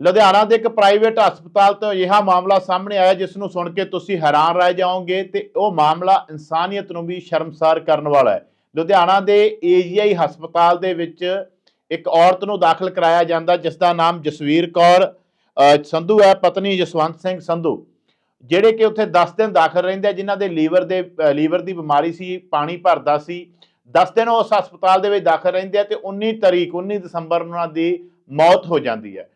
ਲੁਧਿਆਣਾ ਦੇ ਇੱਕ ਪ੍ਰਾਈਵੇਟ ਹਸਪਤਾਲ ਤੋਂ ਅਜਿਹਾ ਮਾਮਲਾ ਸਾਹਮਣੇ ਆਇਆ, ਜਿਸ ਨੂੰ ਸੁਣ ਕੇ ਤੁਸੀਂ ਹੈਰਾਨ ਰਹਿ ਜਾਓਗੇ ਤੇ ਉਹ ਮਾਮਲਾ ਇਨਸਾਨੀਅਤ ਨੂੰ ਵੀ ਸ਼ਰਮਸਾਰ ਕਰਨ ਵਾਲਾ ਹੈ। ਲੁਧਿਆਣਾ ਦੇ ਏਜੀਆਈ ਹਸਪਤਾਲ ਦੇ ਵਿੱਚ ਇੱਕ ਔਰਤ ਨੂੰ ਦਾਖਲ ਕਰਾਇਆ ਜਾਂਦਾ, ਜਿਸ ਦਾ ਨਾਮ ਜਸਵੀਰ ਕੌਰ ਸੰਧੂ ਹੈ, ਪਤਨੀ ਜਸਵੰਤ ਸਿੰਘ ਸੰਧੂ, ਜਿਹੜੇ ਕਿ ਉੱਥੇ 10 ਦਿਨ ਦਾਖਲ ਰਹਿੰਦੇ ਜਿਨ੍ਹਾਂ ਦੇ ਲੀਵਰ ਦੇ ਲੀਵਰ ਦੀ ਬਿਮਾਰੀ ਸੀ, ਪਾਣੀ ਭਰਦਾ ਸੀ। 10 ਦਿਨ ਉਸ ਹਸਪਤਾਲ ਦੇ ਵਿੱਚ ਦਾਖਲ ਰਹਿੰਦੇ ਆ ਤੇ 19 ਤਰੀਕ 19 ਦਸੰਬਰ ਨੂੰ ਉਹਨਾਂ ਦੀ ਮੌਤ ਹੋ ਜਾਂਦੀ ਹੈ।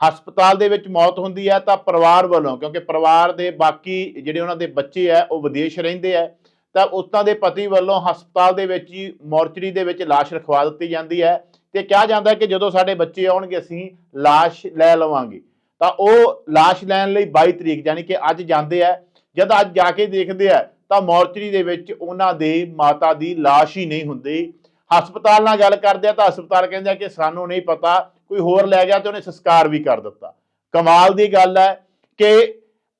ਹਸਪਤਾਲ ਦੇ ਵਿੱਚ ਮੌਤ ਹੁੰਦੀ ਹੈ ਤਾਂ ਪਰਿਵਾਰ ਵੱਲੋਂ, ਕਿਉਂਕਿ ਪਰਿਵਾਰ ਦੇ ਬਾਕੀ ਜਿਹੜੇ ਉਹਨਾਂ ਦੇ ਬੱਚੇ ਆ ਉਹ ਵਿਦੇਸ਼ ਰਹਿੰਦੇ ਆ ਤਾਂ ਉਸਤਾਂ ਦੇ ਪਤੀ ਵੱਲੋਂ ਹਸਪਤਾਲ ਦੇ ਵਿੱਚ ਹੀ ਮੋਰਚਰੀ ਦੇ ਵਿੱਚ ਲਾਸ਼ ਰਖਵਾ ਦਿੱਤੀ ਜਾਂਦੀ ਹੈ ਤੇ ਕਿਹਾ ਜਾਂਦਾ ਕਿ ਜਦੋਂ ਸਾਡੇ ਬੱਚੇ ਆਉਣਗੇ, ਅਸੀਂ ਲਾਸ਼ ਲੈ ਲਵਾਂਗੇ। ਤਾਂ ਉਹ ਲਾਸ਼ ਲੈਣ ਲਈ 22 ਤਰੀਕ, ਯਾਨੀ ਕਿ ਅੱਜ ਜਾਂਦੇ ਆ ਜਦ ਅੱਜ ਜਾ ਕੇ ਦੇਖਦੇ ਆ ਤਾਂ ਮੋਰਚਰੀ ਦੇ ਵਿੱਚ ਉਹਨਾਂ ਦੇ ਮਾਤਾ ਦੀ ਲਾਸ਼ ਹੀ ਨਹੀਂ ਹੁੰਦੀ। ਹਸਪਤਾਲ ਨਾਲ ਗੱਲ ਕਰਦੇ ਆ ਤਾਂ ਹਸਪਤਾਲ ਕਹਿੰਦੇ ਆ ਕਿ ਸਾਨੂੰ ਨਹੀਂ ਪਤਾ, ਕੋਈ ਹੋਰ ਲੈ ਗਿਆ ਤੇ ਉਹਨੇ ਸੰਸਕਾਰ ਵੀ ਕਰ ਦਿੱਤਾ। ਕਮਾਲ ਦੀ ਗੱਲ ਹੈ ਕਿ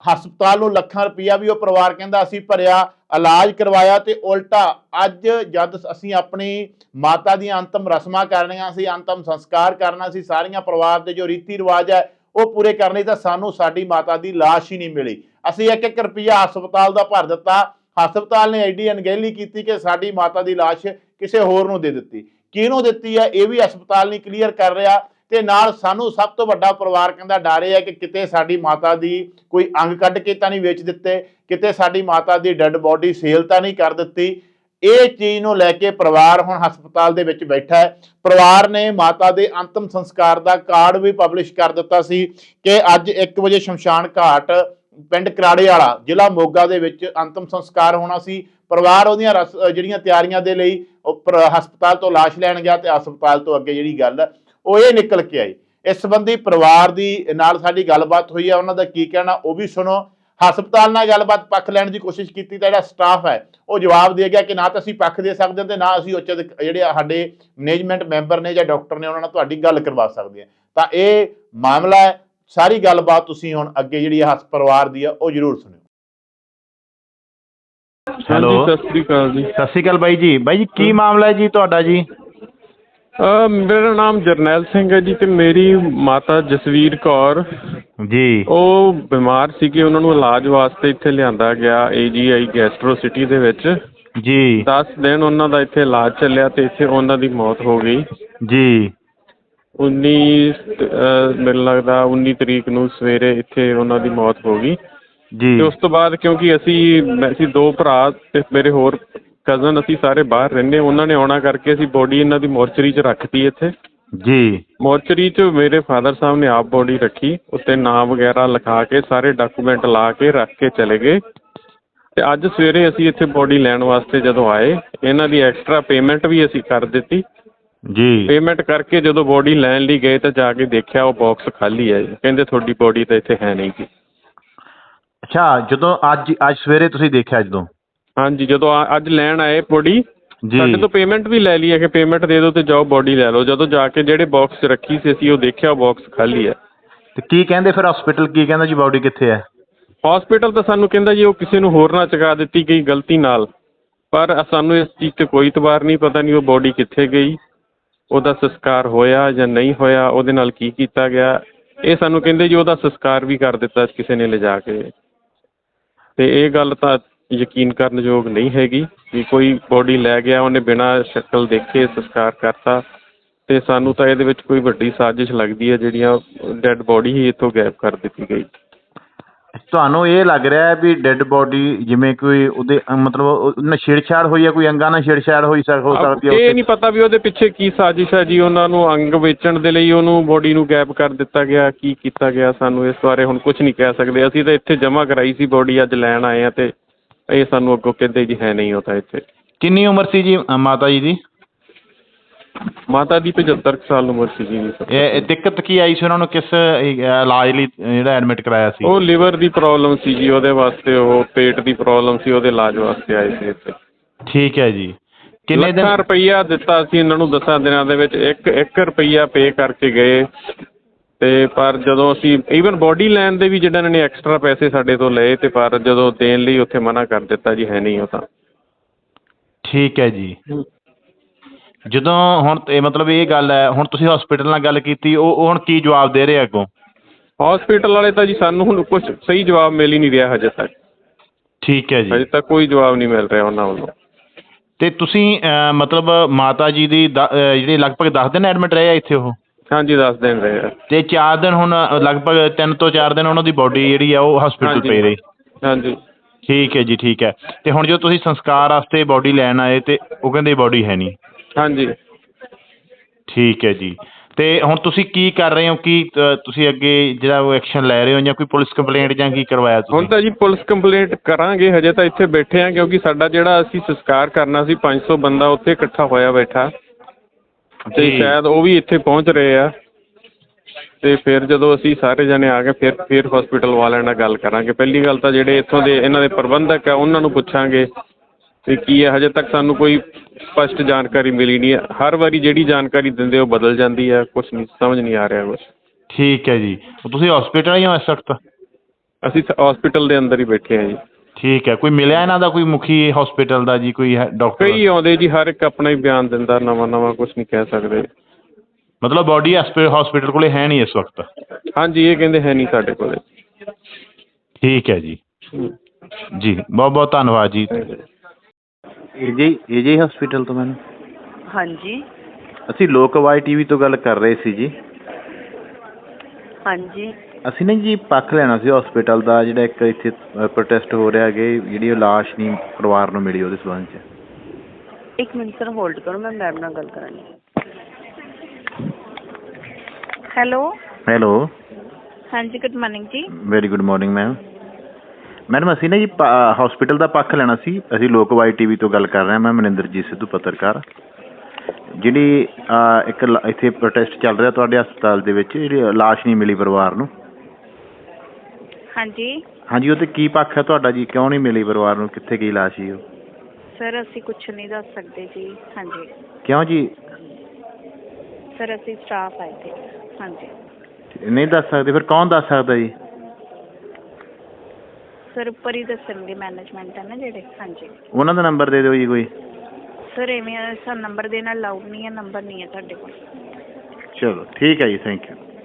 ਹਸਪਤਾਲ ਨੂੰ ਲੱਖਾਂ ਰੁਪਈਆ ਵੀ ਉਹ ਪਰਿਵਾਰ ਕਹਿੰਦਾ ਅਸੀਂ ਭਰਿਆ, ਇਲਾਜ ਕਰਵਾਇਆ ਤੇ ਉਲਟਾ ਅੱਜ ਜਦ ਅਸੀਂ ਆਪਣੀ ਮਾਤਾ ਦੀਆਂ ਅੰਤਮ ਰਸਮਾਂ ਕਰਨੀਆਂ ਸੀ, ਅੰਤਮ ਸੰਸਕਾਰ ਕਰਨਾ ਸੀ, ਸਾਰੀਆਂ ਪਰਿਵਾਰ ਦੇ ਜੋ ਰੀਤੀ ਰਿਵਾਜ ਹੈ ਉਹ ਪੂਰੇ ਕਰਨੇ ਤਾਂ ਸਾਨੂੰ ਸਾਡੀ ਮਾਤਾ ਦੀ ਲਾਸ਼ ਹੀ ਨਹੀਂ ਮਿਲੀ। ਅਸੀਂ ਇੱਕ ਇੱਕ ਰੁਪਈਆ ਹਸਪਤਾਲ ਦਾ ਭਰ ਦਿੱਤਾ। ਹਸਪਤਾਲ ਨੇ ਐਡੀ ਅਣਗਹਿਲੀ ਕੀਤੀ ਕਿ ਸਾਡੀ ਮਾਤਾ ਦੀ ਲਾਸ਼ ਕਿਸੇ ਹੋਰ ਨੂੰ ਦੇ ਦਿੱਤੀ। ਕਿਹਨੂੰ ਦਿੱਤੀ ਹੈ ਇਹ ਵੀ ਹਸਪਤਾਲ ਨਹੀਂ ਕਲੀਅਰ ਕਰ ਰਿਹਾ ਤੇ ਨਾਲ ਸਾਨੂੰ ਸਭ ਤੋਂ ਵੱਡਾ ਪਰਿਵਾਰ ਕਹਿੰਦਾ ਡਰ ਇਹ ਹੈ ਕਿ ਕਿਤੇ ਸਾਡੀ ਮਾਤਾ ਦੀ ਕੋਈ ਅੰਗ ਕੱਢ ਕੇ ਤਾਂ ਨਹੀਂ ਵੇਚ ਦਿੱਤੇ, ਕਿਤੇ ਸਾਡੀ ਮਾਤਾ ਦੀ ਡੈੱਡ ਬੋਡੀ ਸੇਲ ਤਾਂ ਨਹੀਂ ਕਰ ਦਿੱਤੀ। ਇਹ ਚੀਜ਼ ਨੂੰ ਲੈ ਕੇ ਪਰਿਵਾਰ ਹੁਣ ਹਸਪਤਾਲ ਦੇ ਵਿੱਚ ਬੈਠਾ ਹੈ। ਪਰਿਵਾਰ ਨੇ ਮਾਤਾ ਦੇ ਅੰਤਮ ਸੰਸਕਾਰ ਦਾ ਕਾਰਡ ਵੀ ਪਬਲਿਸ਼ ਕਰ ਦਿੱਤਾ ਸੀ ਕਿ ਅੱਜ 1 ਵਜੇ ਸ਼ਮਸ਼ਾਨ ਘਾਟ, ਪਿੰਡ ਕਰਾੜੇ ਵਾਲਾ, ਜ਼ਿਲ੍ਹਾ ਮੋਗਾ ਦੇ ਵਿੱਚ ਅੰਤਮ ਸੰਸਕਾਰ ਹੋਣਾ ਸੀ। ਪਰਿਵਾਰ ਉਹਦੀਆਂ ਰਸ- ਜਿਹੜੀਆਂ ਤਿਆਰੀਆਂ ਦੇ ਲਈ ਉੱਪਰ ਹਸਪਤਾਲ ਤੋਂ ਲਾਸ਼ ਲੈਣ ਗਿਆ ਤੇ ਹਸਪਤਾਲ ਤੋਂ ਅੱਗੇ ਜਿਹੜੀ ਗੱਲ ਉਹ ਇਹ ਨਿਕਲ ਕੇ ਆਈ। ਇਸ ਸੰਬੰਧੀ ਪਰਿਵਾਰ ਦੀ ਨਾਲ ਸਾਡੀ ਗੱਲਬਾਤ ਹੋਈ ਹੈ ਉਹਨਾਂ ਦਾ ਕੀ ਕਹਿਣਾ, ਉਹ ਵੀ ਸੁਣੋ। ਹਸਪਤਾਲ ਨਾਲ ਗੱਲਬਾਤ ਪੱਖ ਲੈਣ ਦੀ ਕੋਸ਼ਿਸ਼ ਕੀਤੀ ਤਾਂ ਜਿਹੜਾ ਸਟਾਫ ਹੈ, ਉਹ ਜਵਾਬ ਦੇ ਗਿਆ ਕਿ ਨਾ ਤਾਂ ਅਸੀਂ ਪੱਖ ਦੇ ਸਕਦੇ ਹਾਂ ਤੇ ਨਾ ਅਸੀਂ ਉੱਚ ਜਿਹੜੇ ਸਾਡੇ ਮੈਨੇਜਮੈਂਟ ਮੈਂਬਰ ਨੇ ਜਾਂ ਡਾਕਟਰ ਨੇ, ਉਹਨਾਂ ਨਾਲ ਤੁਹਾਡੀ ਗੱਲ ਕਰਵਾ ਸਕਦੇ ਹਾਂ। ਤਾਂ ਇਹ ਮਾਮਲਾ ਹੈ, ਸਾਰੀ ਗੱਲਬਾਤ ਤੁਸੀਂ ਹੁਣ ਅੱਗੇ ਜਿਹੜੀ ਹਸ ਪਰਿਵਾਰ ਦੀ ਆ, ਉਹ ਜ਼ਰੂਰ ਸੁਣਿਓ। ਹੈਲੋ। ਸਤਿ ਸ੍ਰੀ ਅਕਾਲ ਜੀ। ਸਤਿ ਸ਼੍ਰੀ ਅਕਾਲ ਬਾਈ ਜੀ। ਬਾਈ ਜੀ ਕੀ ਮਾਮਲਾ ਹੈ ਜੀ ਤੁਹਾਡਾ ਜੀ? ਮੇਰਾ ਨਾਮ ਜਰਨੈਲ ਸਿੰਘ ਹੈ ਜੀ ਤੇ ਮੇਰੀ ਮਾਤਾ ਜਸਵੀਰ ਕੌਰ। ਜੀ। ਉਹ ਬਿਮਾਰ ਸੀਗੇ ਉਹਨਾਂ ਨੂੰ ਇਲਾਜ ਵਾਸਤੇ ਇੱਥੇ ਲਿਆਂਦਾ ਗਿਆ ਏਜੀਆਈ ਗੈਸਟਰੋ ਸਿਟੀ ਦੇ ਵਿੱਚ। ਜੀ। 10 ਦਿਨ ਉਹਨਾਂ ਦਾ ਇੱਥੇ ਇਲਾਜ ਚੱਲਿਆ ਤੇ ਇੱਥੇ ਉਹਨਾਂ ਦੀ ਮੌਤ ਹੋ ਗਈ। ਜੀ। 19 ਅਹ ਮੈਨੂੰ ਲੱਗਦਾ 19 ਤਰੀਕ ਨੂੰ ਸਵੇਰੇ ਇੱਥੇ ਉਹਨਾਂ ਦੀ ਮੌਤ ਹੋ ਗਈ। ਤੇ ਉਸ ਤੋਂ ਬਾਅਦ ਕਿਉਂਕਿ ਅਸੀਂ ਅਸੀਂ ਦੋ ਭਰਾ ਤੇ ਮੇਰੇ ਹੋਰ ਕਜ਼ਨ ਅਸੀਂ ਸਾਰੇ ਬਾਹਰ ਰਹਿੰਦੇ ਉਹਨਾਂ ਨੇ ਆਉਣਾ ਕਰਕੇ ਅਸੀਂ ਬੋਡੀ ਇਹਨਾਂ ਦੀ ਮੋਰਚਰੀ 'ਚ ਰੱਖਤੀ ਇੱਥੇ। ਜੀ। ਮੋਰਚਰੀ 'ਚ ਮੇਰੇ ਫਾਦਰ ਸਾਹਿਬ ਨੇ ਆਪ ਬੋਡੀ ਰੱਖੀ ਉੱਤੇ ਨਾਮ ਵਗੈਰਾ ਲਿਖਾ ਕੇ ਸਾਰੇ ਡਾਕੂਮੈਂਟ ਲਾ ਕੇ ਰੱਖ ਕੇ ਚਲੇ ਗਏ। ਤੇ ਅੱਜ ਸਵੇਰੇ ਅਸੀਂ ਇੱਥੇ ਬੋਡੀ ਲੈਣ ਵਾਸਤੇ ਜਦੋਂ ਆਏ ਇਹਨਾਂ ਦੀ ਐਕਸਟਰਾ ਪੇਮੈਂਟ ਵੀ ਅਸੀਂ ਕਰ ਦਿੱਤੀ। ਜੀ। ਪੇਮੈਂਟ ਕਰਕੇ ਜਦੋਂ ਬੋਡੀ ਲੈਣ ਲਈ ਗਏ ਤਾਂ ਜਾ ਕੇ ਦੇਖਿਆ ਉਹ ਬਾਕਸ ਖਾਲੀ ਹੈ ਕਹਿੰਦੇ ਤੁਹਾਡੀ ਬੋਡੀ ਤਾਂ ਇੱਥੇ ਹੈ ਨਹੀਂ ਗੀ ਅੱਛਾ ਜਦੋਂ ਅੱਜ ਅੱਜ ਸਵੇਰੇ ਤੁਸੀਂ ਦੇਖਿਆ ਜਦੋਂ? ਹਾਂਜੀ ਜਦੋਂ ਅੱਜ ਲੈਣ ਆਏ ਬੋਡੀ ਸਾਡੇ ਤੋਂ ਪੇਮੈਂਟ ਵੀ ਲੈ ਲਈ ਹੈ ਕਿ ਪੇਮੈਂਟ ਦੇ ਦਿਓ ਤੇ ਜਾਓ ਬੋਡੀ ਲੈ ਲਓ। ਜਦੋਂ ਜਾ ਕੇ ਜਿਹੜੇ ਬਾਕਸ 'ਚ ਰੱਖੀ ਸੀ ਅਸੀਂ ਉਹ ਦੇਖਿਆ ਬਾਕਸ ਖਾਲੀ ਹੈ। ਤੇ ਕੀ ਕਹਿੰਦੇ ਫਿਰ ਹਸਪੀਟਲ ਕੀ ਕਹਿੰਦਾ ਜੀ ਬਾਡੀ ਕਿੱਥੇ ਹੈ? ਹਸਪੀਟਲ ਤਾਂ ਸਾਨੂੰ ਕਹਿੰਦਾ ਜੀ ਉਹ ਕਿਸੇ ਨੂੰ ਹੋਰ ਨਾ ਚੁਕਾ ਦਿੱਤੀ ਗਈ ਗਲਤੀ ਨਾਲ। ਪਰ ਸਾਨੂੰ ਇਸ ਚੀਜ਼ ਤੇ ਕੋਈ ਇਤਬਾਰ ਨਹੀਂ ਪਤਾ ਨਹੀਂ ਉਹ ਬੋਡੀ ਕਿੱਥੇ ਗਈ ਉਹਦਾ ਸੰਸਕਾਰ ਹੋਇਆ ਜਾਂ ਨਹੀਂ ਹੋਇਆ ਉਹਦੇ ਨਾਲ ਕੀ ਕੀਤਾ ਗਿਆ। ਇਹ ਸਾਨੂੰ ਕਹਿੰਦੇ ਜੀ ਉਹਦਾ ਸੰਸਕਾਰ ਵੀ ਕਰ ਦਿੱਤਾ ਕਿਸੇ ਨੇ ਲਿਜਾ ਕੇ। ਅਤੇ ਇਹ ਗੱਲ ਤਾਂ ਯਕੀਨ ਕਰਨ ਯੋਗ ਨਹੀਂ ਹੈਗੀ ਵੀ ਕੋਈ ਬੋਡੀ ਲੈ ਗਿਆ, ਉਹਨੇ ਬਿਨਾਂ ਸ਼ਕਲ ਦੇਖੇ ਸੰਸਕਾਰ ਕਰਤਾ ਅਤੇ ਸਾਨੂੰ ਤਾਂ ਇਹਦੇ ਵਿੱਚ ਕੋਈ ਵੱਡੀ ਸਾਜ਼ਿਸ਼ ਲੱਗਦੀ ਹੈ ਜਿਹੜੀਆਂ ਡੈੱਡ ਬੋਡੀ ਹੀ ਇੱਥੋਂ ਗਾਇਬ ਕਰ ਦਿੱਤੀ ਗਈ। ਤੁਹਾਨੂੰ ਇਹ ਲੱਗ ਰਿਹਾ ਹੈ ਵੀ ਡੈੱਡ ਬੋਡੀ ਜਿਵੇਂ ਕੋਈ ਉਹਦੇ ਮਤਲਬ ਨਾਲ ਛੇੜਛਾੜ ਹੋਈ ਹੈ ਕੋਈ ਅੰਗਾਂ ਨਾਲ ਛੇੜਛਾੜ ਹੋਈ ਸਕ ਹੋ ਸਕਦੀ ਹੈ ਇਹ? ਨਹੀਂ ਪਤਾ ਵੀ ਉਹਦੇ ਪਿੱਛੇ ਕੀ ਸਾਜ਼ਿਸ਼ ਹੈ ਜੀ ਉਹਨਾਂ ਨੂੰ ਅੰਗ ਵੇਚਣ ਦੇ ਲਈ ਉਹਨੂੰ ਬੋਡੀ ਨੂੰ ਗੈਪ ਕਰ ਦਿੱਤਾ ਗਿਆ ਕੀ ਕੀਤਾ ਗਿਆ ਸਾਨੂੰ ਇਸ ਬਾਰੇ ਹੁਣ ਕੁਝ ਨਹੀਂ ਕਹਿ ਸਕਦੇ ਅਸੀਂ ਤਾਂ ਇੱਥੇ ਜਮ੍ਹਾਂ ਕਰਾਈ ਸੀ ਬੋਡੀ ਅੱਜ ਲੈਣ ਆਏ ਆ ਤੇ ਇਹ ਸਾਨੂੰ ਅੱਗੋਂ ਕਹਿੰਦੇ ਜੀ ਹੈ ਨਹੀਂ ਉਹ ਤਾਂ ਇੱਥੇ ਕਿੰਨੀ ਉਮਰ ਸੀ ਜੀ ਮਾਤਾ ਜੀ ਦੀ ਮਾਤਾ ਦੀ 75 ਕੁ ਸਾਲ ਉਮਰ ਸੀ ਜੀ ਇਹ ਇਹ ਦਿੱਕਤ ਕੀ ਆਈ ਸੀ ਉਹਨਾਂ ਨੂੰ ਕਿਸ ਇਲਾਜ ਲਈ ਜਿਹੜਾ ਐਡਮਿਟ ਕਰਾਇਆ ਸੀ? ਉਹ ਲਿਵਰ ਦੀ ਪ੍ਰੋਬਲਮ ਸੀ ਜੀ ਉਹਦੇ ਵਾਸਤੇ ਉਹ ਪੇਟ ਦੀ ਪ੍ਰੋਬਲਮ ਸੀ ਉਹਦੇ ਇਲਾਜ ਵਾਸਤੇ ਆਏ ਸੀ ਇੱਥੇ। ਠੀਕ ਹੈ ਜੀ। ਕਿੰਨੇ ਦਿਨ ਰੁਪਈਆ ਦਿੱਤਾ ਸੀ ਇਹਨਾਂ ਨੂੰ ਦਸਾਂ ਦਿਨਾਂ ਦੇ ਵਿੱਚ 1 1 ਰੁਪਈਆ ਪੇ ਕਰਕੇ ਗਏ। ਤੇ ਪਰ ਜਦੋਂ ਅਸੀਂ ਈਵਨ ਬੋਡੀ ਲੈਣ ਦੇ ਵੀ ਜਿਹੜਾ ਇਹਨਾਂ ਨੇ ਐਕਸਟਰਾ ਪੈਸੇ ਸਾਡੇ ਤੋਂ ਲਏ ਤੇ ਪਰ ਜਦੋਂ ਦੇਣ ਲਈ ਉੱਥੇ ਮਨਾ ਕਰ ਦਿੱਤਾ ਜੀ ਹੈ ਨਹੀਂ ਉਹ ਤਾਂ। ਠੀਕ ਹੈ ਜੀ। ਜਦੋਂ ਹੁਣ ਇਹ ਮਤਲਬ ਇਹ ਗੱਲ ਹੈ ਹੁਣ ਤੁਸੀਂ ਹਸਪੀਟਲ ਨਾਲ ਗੱਲ ਕੀਤੀ ਉਹ ਉਹ ਹੁਣ ਕੀ ਜਵਾਬ ਦੇ ਰਹੇ ਅੱਗੋਂ? ਹਸਪੀਟਲ ਵਾਲੇ ਤਾਂ ਜੀ ਸਾਨੂੰ ਹੁਣ ਕੁਝ ਸਹੀ ਜਵਾਬ ਮਿਲ ਹੀ ਨਹੀਂ ਰਿਹਾ ਹਜੇ ਤੱਕ। ਠੀਕ ਹੈ ਜੀ। ਹਜੇ ਤੱਕ ਕੋਈ ਜਵਾਬ ਨਹੀਂ ਮਿਲ ਰਿਹਾ ਉਹਨਾਂ ਵੱਲੋਂ। ਤੇ ਤੁਸੀਂ ਅਹ, ਮਤਲਬ ਮਾਤਾ ਜੀ ਦੀ ਦ- ਅਹ, ਜਿਹੜੇ ਲਗਭਗ 10 ਦਿਨ ਐਡਮਿਟ ਰਹੇ ਆ ਇੱਥੇ ਉਹ? ਹਾਂਜੀ ਦੱਸ ਦਿਨ ਰਹੇ ਆ। ਤੇ 4 ਦਿਨ ਹੁਣ ਅ, ਲਗਭਗ 3 ਤੋਂ 4 ਦਿਨ ਉਹਨਾਂ ਦੀ ਬਾਡੀ ਜਿਹੜੀ ਆ ਉਹ ਹਸਪੀਟਲ। ਪਈ ਰਹੀ। ਹਾਂਜੀ। ਠੀਕ ਹੈ ਜੀ ਠੀਕ ਹੈ। ਤੇ ਹੁਣ ਜਦੋਂ ਤੁਸੀਂ ਸੰਸਕਾਰ ਵਾਸਤੇ ਬਾਡੀ ਲੈਣ ਆਏ ਤੇ ਉਹ ਕਹਿੰਦੇ ਬਾਡੀ ਹੈ ਨਹੀਂ। ਹਾਂਜੀ। ਠੀਕ ਹੈ ਜੀ। ਤੇ ਹੁਣ ਤੁਸੀਂ ਕੀ ਕਰ ਰਹੇ ਹੋ? ਕੀ ਤੁਸੀਂ ਅੱਗੇ ਜਿਹੜਾ ਉਹ ਐਕਸ਼ਨ ਲੈ ਰਹੇ ਹੋ ਜਾਂ ਕੋਈ ਪੁਲਿਸ ਕੰਪਲੇਂਟ ਜਾਂ ਕੀ ਕਰਵਾਇਆ ਹੁਣ ਤੁਸੀਂ ਤਾਂ ਜੀ ਪੁਲਿਸ ਕੰਪਲੇਂਟ ਕਰਾਂਗੇ ਹਜੇ ਤਾਂ ਇੱਥੇ ਬੈਠੇ ਆ ਕਿਉਂਕਿ ਸਾਡਾ ਜਿਹੜਾ ਅਸੀਂ ਸੰਸਕਾਰ ਕਰਨਾ ਸੀ 500 ਬੰਦਾ ਉੱਥੇ ਇਕੱਠਾ ਹੋਇਆ ਬੈਠਾ। ਤੇ ਜੀ। ਸ਼ਾਇਦ ਉਹ ਵੀ ਇੱਥੇ ਪਹੁੰਚ ਰਹੇ ਆ। ਤੇ ਫਿਰ ਜਦੋਂ ਅਸੀਂ ਸਾਰੇ ਜਣੇ ਆ ਗਏ ਫਿਰ ਫਿਰ ਹਸਪੀਟਲ ਵਾਲਿਆਂ ਨਾਲ ਗੱਲ ਕਰਾਂਗੇ। ਪਹਿਲੀ ਗੱਲ ਤਾਂ ਜਿਹੜੇ ਇੱਥੋਂ ਦੇ ਇਹਨਾਂ ਦੇ ਪ੍ਰਬੰਧਕ ਆ ਉਹਨਾਂ ਨੂੰ ਪੁੱਛਾਂਗੇ ਵੀ ਕੀ ਹੈ ਹਜੇ ਤੱਕ ਸਾਨੂੰ ਕੋਈ ਸਪਸ਼ਟ ਜਾਣਕਾਰੀ ਮਿਲੀ ਨਹੀਂ ਹੈ। ਹਰ ਵਾਰੀ ਜਿਹੜੀ ਜਾਣਕਾਰੀ ਦਿੰਦੇ ਉਹ ਬਦਲ ਜਾਂਦੀ ਹੈ ਕੁਝ ਨਹੀਂ ਸਮਝ ਨਹੀਂ ਆ ਰਿਹਾ ਕੁਝ ਠੀਕ ਹੈ ਜੀ। ਤੁਸੀਂ ਹਸਪੀਟਲ ਹੀ ਹੋ ਇਸ ਵਕਤ? ਅਸੀਂ ਹਸਪੀਟਲ ਦੇ ਅੰਦਰ ਹੀ ਬੈਠੇ ਆ ਜੀ। ਠੀਕ ਹੈ। ਕੋਈ ਮਿਲਿਆ ਇਹਨਾਂ ਦਾ ਕੋਈ ਮੁਖੀ ਹਸਪੀਟਲ ਦਾ ਜੀ ਕੋਈ ਡਾਕਟਰ ਕਈ ਆਉਂਦੇ ਜੀ ਹਰ ਇੱਕ ਆਪਣਾ ਹੀ ਬਿਆਨ ਦਿੰਦਾ ਨਵਾਂ ਨਵਾਂ ਕੁਝ ਨਹੀਂ ਕਹਿ ਸਕਦੇ। ਮਤਲਬ ਬਾਡੀ ਹਸਪੀਟਲ ਕੋਲੇ ਹੈ ਨਹੀਂ ਇਸ ਵਕਤ? ਹਾਂਜੀ ਇਹ ਕਹਿੰਦੇ ਹੈ ਨਹੀਂ ਸਾਡੇ ਕੋਲੇ। ਠੀਕ ਹੈ ਜੀ। ਜੀ ਬਹੁਤ ਬਹੁਤ ਧੰਨਵਾਦ ਜੀ। ਏਜੇ ਏਜੇ ਹਸਪੀਟਲ ਤੋਂ ਮੈਨੂੰ? ਹਾਂਜੀ। ਅਸੀਂ ਟੀਵੀ ਤੋਂ ਗੱਲ ਕਰ ਰਹੇ ਸੀ ਜੀ। ਹਾਂਜੀ। ਅਸੀਂ ਨਾ ਜੀ ਪੱਖ ਲੈਣਾ ਸੀ ਹਸਪੀਟਲ ਦਾ ਜਿਹੜਾ ਇੱਕ ਇੱਥੇ ਪ੍ਰੋਟੈਸਟ ਹੋ ਰਿਹਾ ਕਿ ਜਿਹੜੀ ਉਹ ਲਾਸ਼ ਨਹੀਂ ਪਰਿਵਾਰ ਨੂੰ ਮਿਲੀ ਉਹਦੇ ਸੰਬੰਧ 'ਚ। ਇੱਕ ਮਿੰਟ ਸਰ ਹੋਲਡ ਕਰੋ ਮੈਂ ਮੈਮ ਨਾਲ ਗੱਲ ਕਰਾਂਗੀ। ਹੈਲੋ ਹੈਲੋ ਹਾਂਜੀ ਗੁੱਡ ਮਾਰਨਿੰਗ ਜੀ। Very good morning ma'am madam ਅਸੀਂ ਨਾ ਜੀ ਹਸਪੀਟਲ ਦਾ ਪੱਖ ਲੈਣਾ ਸੀ। ਅਸੀਂ ਲੋਕਵਾਈ ਟੀਵੀ ਤੋਂ ਗੱਲ ਕਰ ਰਹੇ ਹਾਂ। ਮੈਂ ਮਨਿੰਦਰਜੀਤ ਸਿੱਧੂ ਪੱਤਰਕਾਰ। ਜਿਹੜੀ ਅਹ, ਇੱਕ ਲ- ਇੱਥੇ ਪ੍ਰੋਟੈਸਟ ਚੱਲ ਰਿਹਾ ਤੁਹਾਡੇ ਹਸਪਤਾਲ ਦੇ ਵਿੱਚ ਜਿਹੜੀ ਲਾਸ਼ ਨਹੀਂ ਮਿਲੀ ਪਰਿਵਾਰ ਨੂੰ। ਹਾਂਜੀ। ਹਾਂਜੀ ਉਹ ਤੇ ਕੀ ਪੱਖ ਹੈ ਤੁਹਾਡਾ ਜੀ? ਕਿਉਂ ਨਹੀਂ ਮਿਲੀ ਪਰਿਵਾਰ ਨੂੰ? ਕਿੱਥੇ ਗਈ ਲਾਸ਼ ਜੀ ਉਹ? ਸਰ ਅਸੀਂ ਕੁਝ ਨਹੀਂ ਦੱਸ ਸਕਦੇ ਜੀ। ਹਾਂਜੀ। ਕਿਉਂ ਜੀ? ਸਰ ਅਸੀਂ ਸਟਾਫ ਆਏ ਤੇ ਹਾਂਜੀ। ਨਹੀਂ ਦੱਸ ਸਕਦੇ। ਫਿਰ ਕੌਣ ਦੱਸ ਸਕਦਾ ਜੀ? ਸਰ ਉੱਪਰ ਹੀ ਦੱਸਣਗੇ ਮੈਨੇਜਮੈਂਟ ਹੈ ਨਾ ਜਿਹੜੇ ਹਾਂਜੀ। ਉਹਨਾਂ ਦਾ ਨੰਬਰ ਦੇ ਦਿਓ ਜੀ ਕੋਈ। ਸਰ ਐਵੇਂ ਸਰ ਨੰਬਰ ਦੇਣਾ ਅਲਾਉਡ ਨਹੀਂ ਹੈ ਨੰਬਰ ਨਹੀਂ ਹੈ ਸਾਡੇ ਕੋਲ। ਚਲੋ ਠੀਕ ਹੈ ਜੀ ਥੈਂਕ ਯੂ